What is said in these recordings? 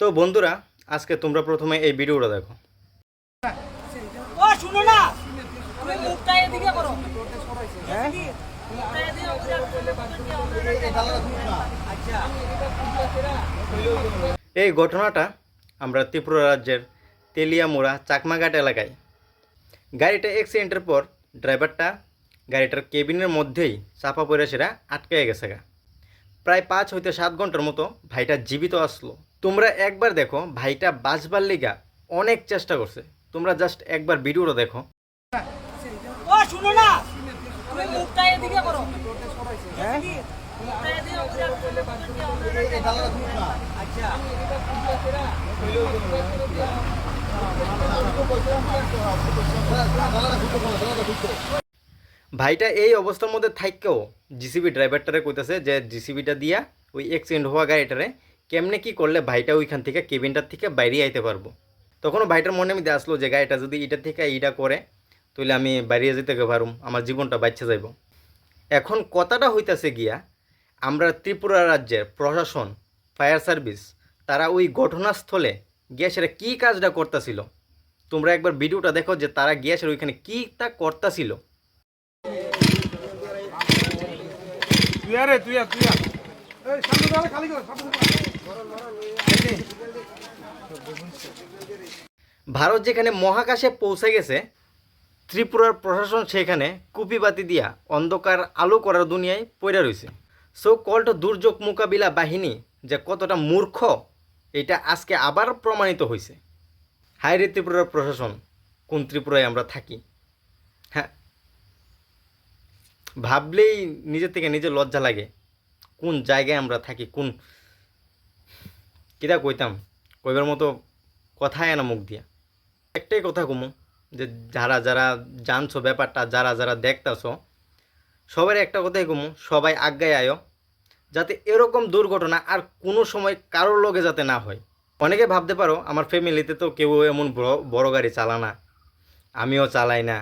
তো বন্ধুরা আজকে তোমরা প্রথমে এই ভিডিওটা দেখো। ও শুনো না! তুমি মুখটা এদিকে করো। এদিকে। মুখটা এদিকে করে- এই ঘটনাটা আমরা ত্রিপুরা রাজ্যের তেলিয়ামুড়া চাকমাঘাট এলাকায়। গাড়িটা অ্যাক্সিডেন্টের পর ড্রাইভারটা গাড়িটার কেবিনের মধ্যেই চাপা পড়ে সেটা আটকে গেছে গা। প্রায় পাঁচ হইতে সাত ঘণ্টার মতো ভাইটা জীবিত আসলো। তোমরা একবার দেখো ভাইটা বাঁচবার লিগা অনেক চেষ্টা করছে। তোমরা জাস্ট একবার ভিডিওটা দেখো। ও শুনো না! তুমি মুখটা এদিকে করো। এদিকে। মুখটা এদিকে করে- ভাইটা এই অবস্থার মধ্যে থাককেও জিসিবি ড্রাইভারটারে কইতাছে যে জিসিবিটা দিয়া ওই অ্যাক্সিডেন্ট হওয়া গাড়িটারে কেমনে কি করলে ভাইটা ওইখান থেকে কেবিনটার থেকে বাইরে আইতে পারব? তখনও ভাইটার মনে মধ্যে আসলো যে গাড়িটা যদি এটা থেকে এইটা করে, তাহলে আমি বাইরে যেতে পারুম, আমার জীবনটা বাচ্চা যাইব। এখন কথাটা হইতাছে গিয়া, আমরা ত্রিপুরা রাজ্যের প্রশাসন, ফায়ার সার্ভিস, তারা ওই ঘটনাস্থলে গিয়ে সেটা কী কাজটা করতেছিল? তোমরা একবার ভিডিওটা দেখো যে, তারা গিয়েছিল ওইখানে কী তা করতেছিল। তুই আরে, তুই তুই খালি কর ভারত যেখানে মহাকাশে পৌঁছে গেছে, ত্রিপুরার প্রশাসন সেখানে কুপিবাতি দিয়া অন্ধকার আলো করার দুনিয়ায় পড়ে রয়েছে। সো কল্ট দুর্যোগ মোকাবিলা বাহিনী যে কতটা মূর্খ, এটা আজকে আবার প্রমাণিত হয়েছে। হায়রে ত্রিপুরার প্রশাসন, কোন ত্রিপুরায় আমরা থাকি? হ্যাঁ। ভাবলেই নিজের থেকে নিজে লজ্জা লাগে, কোন জায়গায় আমরা থাকি, কোন কিরা কইতাম? কইবার মতো কথাই না মুখ দিয়া। একটাই কথা কমু, যে যারা যারা জানছো ব্যাপারটা, যারা যারা দেখতাছো সবার একটা কথাই কমু, সবাই আজ্ঞায় আয়ো, যাতে এরকম দুর্ঘটনা আর কোনো সময় কারোর লগে যাতে না হয়। অনেকে ভাবতে পারো, আমার ফ্যামিলিতে তো কেউ এমন বড় গাড়ি চালা না, আমিও চালাই না,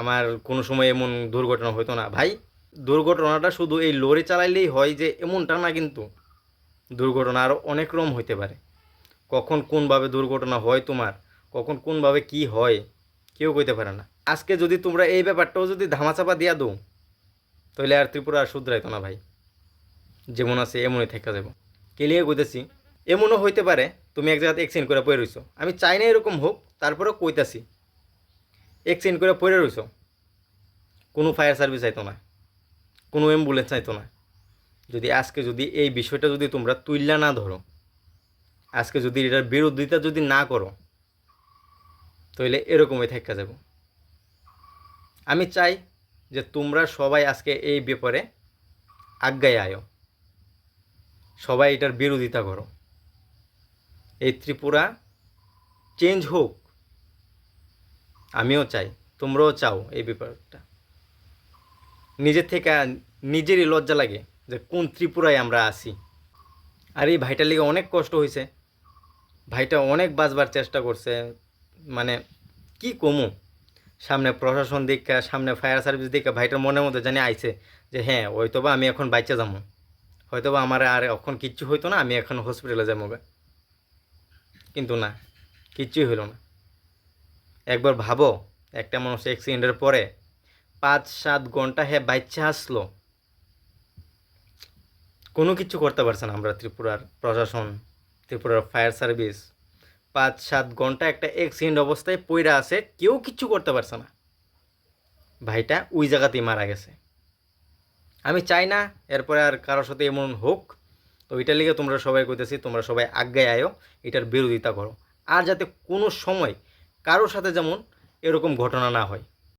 আমার কোনো সময় এমন দুর্ঘটনা হতো না। ভাই, দুর্ঘটনাটা শুধু এই লরি চালাইলেই হয় যে, এমনটা না কিন্তু। দুর্ঘটনা আরও অনেক রকম হইতে পারে। কখন কোনভাবে দুর্ঘটনা হয় তোমার? কখন কোনভাবে কি হয়? কেউ কইতে পারে না। আজকে যদি তোমরা এই ব্যাপারটাও যদি ধামাচাপা দিয়া দো তাহলে আর ত্রিপুরা আর শুধরাইতো না ভাই। যেমন আছে এমনই থেকে যাব কেলিয়ে কইতেছি, এমনও হইতে পারে, তুমি এক জায়গাতে এক্সচেঞ্জ করে পড়ে রইছো। আমি চাই না এরকম হোক, তারপরেও কইতাছি এক্সচেঞ্জ করে পড়ে রইছো। কোনো ফায়ার সার্ভিস আইতো না, কোনো অ্যাম্বুলেন্স আইতো না। যদি আজকে যদি এই বিষয়টা যদি তোমরা তুললা না ধরো, আজকে যদি এটার বিরোধিতা যদি না করো তাহলে এরকমই থেকে যাব। আমি চাই যে তোমরা সবাই আজকে এই ব্যাপারে আজ্ঞায় আয়ো। সবাই এটার বিরোধিতা করো। এই ত্রিপুরা চেঞ্জ হোক, আমিও চাই, তোমরাও চাও এই ব্যাপারটা। নিজের থেকে নিজেরই লজ্জা লাগে। যে কোন ত্রিপুরায় আমরা আসি আর এই ভাইটার লিগে অনেক কষ্ট হয়েছে ভাইটা অনেক বাঁচবার চেষ্টা করছে। মানে কি কমু? সামনে প্রশাসন দিকা সামনে ফায়ার সার্ভিস দিকা ভাইটার মনের মধ্যে জানি আইছে যে হ্যাঁ হয়তোবা আমি এখন বাইচে যাব হয়তোবা আমার আর এখন কিচ্ছু হইতো না, আমি এখন হসপিটালে যাব। কিন্তু না, কিচ্ছুই হইল না। একবার ভাবো, একটা মানুষ অ্যাক্সিডেন্টের পরে পাঁচ সাত ঘণ্টা হ্যাঁ বাচ্চা আসলো। কোনো কিছু করতে পারছে না আমরা ত্রিপুরার প্রশাসন, ত্রিপুরার ফায়ার সার্ভিস। পাঁচ, সাত ঘণ্টা একটা অ্যাক্সিডেন্ট অবস্থায় পইরা আছে, কেউ কিচ্ছু করতে পারছে না। ভাইটা ওই জায়গাতেই মারা গেছে। আমি চাই না এরপরে আর কারোর সাথে এমন হোক। তো এটার লিগে তোমরা সবাই কইতেছি, তোমরা সবাই আজ্ঞায় আয়ো, এটার বিরোধিতা করো। আর যাতে কোনো সময় কারোর সাথে যেমন এরকম ঘটনা না হয়।